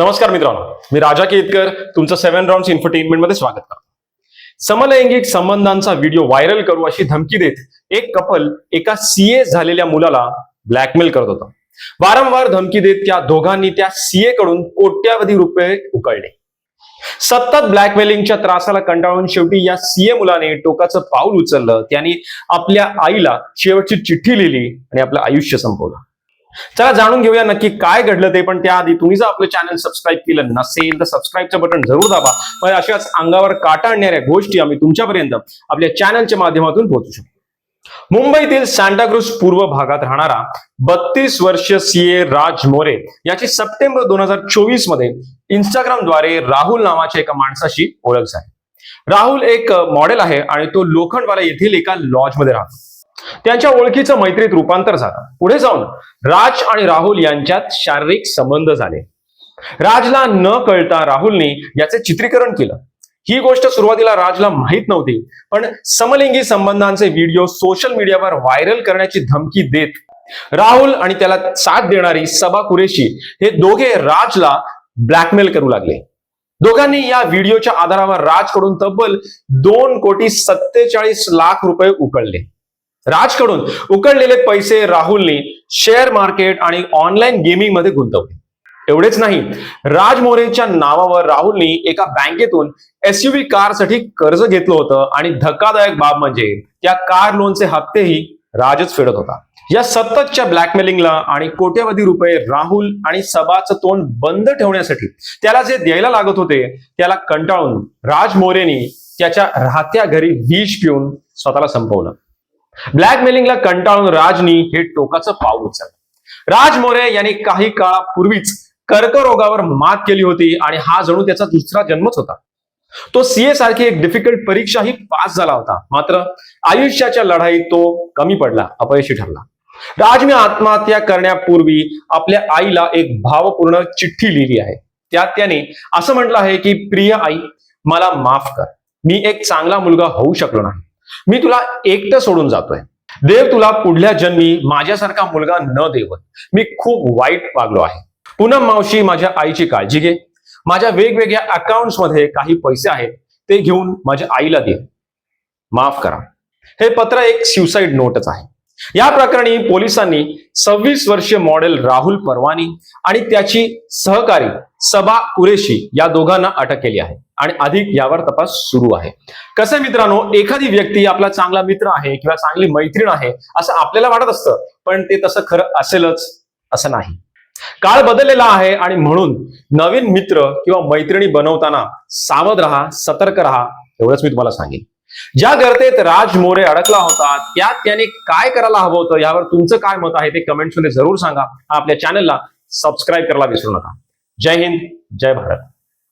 नमस्कार मित्रांनो मी राजा केतकर तुमचं सेव्हन राऊंड इन्फरटेनमेंटमध्ये स्वागत करतो. समलैंगिक संबंधांचा व्हिडिओ व्हायरल करू अशी धमकी देत एक कपल एका सीए झालेल्या मुलाला ब्लॅकमेल करत होता. वारंवार धमकी देत त्या दोघांनी त्या सीए कडून कोट्यावधी रुपये उकळले. सतत ब्लॅकमेलिंगच्या त्रासाला कंटाळून शेवटी या सीए मुलाने टोकाचं पाऊल उचललं. त्यांनी आपल्या आईला शेवटची चिठ्ठी लिहिली आणि आपलं आयुष्य संपवलं. चला जाणून घेऊया नक्की काय घडलं ते पण त्याआधी तुम्ही जर आपलं चॅनल सबस्क्राईब केलं नसेल तर सबस्क्राईबचं बटन जरूर दाबा. पण अशाच अंगावर काटा आणणाऱ्या गोष्टी आम्ही तुमच्यापर्यंत आपल्या चॅनलच्या माध्यमातून पोहोचू शकतो मुंबईतील सांताक्रूज पूर्व भागात राहणारा बत्तीस वर्षीय सीए राज मोरे याची सप्टेंबर दोन हजार चोवीसमध्ये इंस्टाग्रामद्वारे राहुल नावाच्या एका माणसाशी ओळख झाली. राहुल एक मॉडेल आहे आणि तो लोखंडवाला येथील एका लॉजमध्ये राहतो. त्यांच्या ओळखीचं मैत्रीत रूपांतर झालं. पुढे जाऊन राज आणि राहुल यांच्यात शारीरिक संबंध झाले. राजला न कळता राहुलने याचे चित्रीकरण केलं. ही गोष्ट सुरुवातीला राजला माहीत नव्हती पण समलिंगी संबंधांचे व्हिडिओ सोशल मीडियावर व्हायरल करण्याची धमकी देत राहुल आणि त्याला साथ देणारी सबा कुरेशी हे दोघे राजला ब्लॅकमेल करू लागले. दोघांनी या व्हिडिओच्या आधारावर राजकडून तब्बल दोन कोटी सत्तेचाळीस लाख रुपये उकळले. राजकडून उकळलेले पैसे राहुलने शेअर मार्केट आणि ऑनलाईन गेमिंगमध्ये गुंतवले. एवढेच नाही राज मोरेच्या नावावर राहुलने एका बँकेतून एसयूव्ही कारसाठी कर्ज घेतलं होतं आणि धक्कादायक बाब म्हणजे त्या कार लोनचे हप्तेही राजच फेडत होता. या सततच्या ब्लॅकमेलिंगला आणि कोट्यवधी रुपये राहुल आणि सभाचं तोंड बंद ठेवण्यासाठी त्याला जे द्यायला लागत होते त्याला कंटाळून राज मोरेनी त्याच्या राहत्या घरी विष पिऊन स्वतःला संपवलं. ब्लॅकमेलिंगला कंटाळून राजनी हे टोकाचं पाऊल उचललं. राज मोरे यांनी काही काळापूर्वीच कर्करोगावर मात केली होती आणि हा जणू त्याचा दुसरा जन्मच होता. तो सीए सारखी एक डिफिकल्ट परीक्षाही पास झाला होता. मात्र आयुष्याच्या लढाईत तो कमी पडला अपयशी ठरला. राजने आत्महत्या करण्यापूर्वी आपल्या आईला एक भावपूर्ण चिठ्ठी लिहिली आहे. त्यात त्याने असं म्हटलं आहे की प्रिय आई मला माफ कर. मी एक चांगला मुलगा होऊ शकलो नाही. मी तुला एकटं सोडून जातोय. देव तुला पुढल्या जन्मी माझ्यासारखा मुलगा न देवत. मी खूप वाईट वागलो आहे. पूनम मावशी माझ्या आईची काळजी घे. माझ्या वेगवेगळ्या अकाउंट्समध्ये काही पैसे आहेत ते घेऊन माझ्या आईला दे. माफ करा. हे पत्र एक सुसाईड नोटच आहे. या प्रकरणी पोलिसांनी सव्वीस वर्षीय मॉडेल राहुल परवानी आणि त्याची सहकारी सबा कुरेशी या दोघांना अटक केली आहे. आणि अधिक यावर तपास सुरू आहे. कसं मित्रांनो एखादी व्यक्ती आपला चांगला मित्र आहे किंवा चांगली मैत्रीण आहे असं आपल्याला वाटत असतं पण ते तसं खरं असेलच असं नाही. काळ बदललेला आहे आणि म्हणून नवीन मित्र किंवा मैत्रिणी बनवताना सावध राहा सतर्क राहा एवढंच मी तुम्हाला सांगेन. ज्या गर्तेत राज मोरे अडकला होता त्यात त्याने काय करायला हवं होतं? यावर तुमचं काय मत आहे ते कमेंट्समध्ये जरूर सांगा. आपल्या चॅनलला सबस्क्राईब करायला विसरू नका. जय हिंद जय भारत.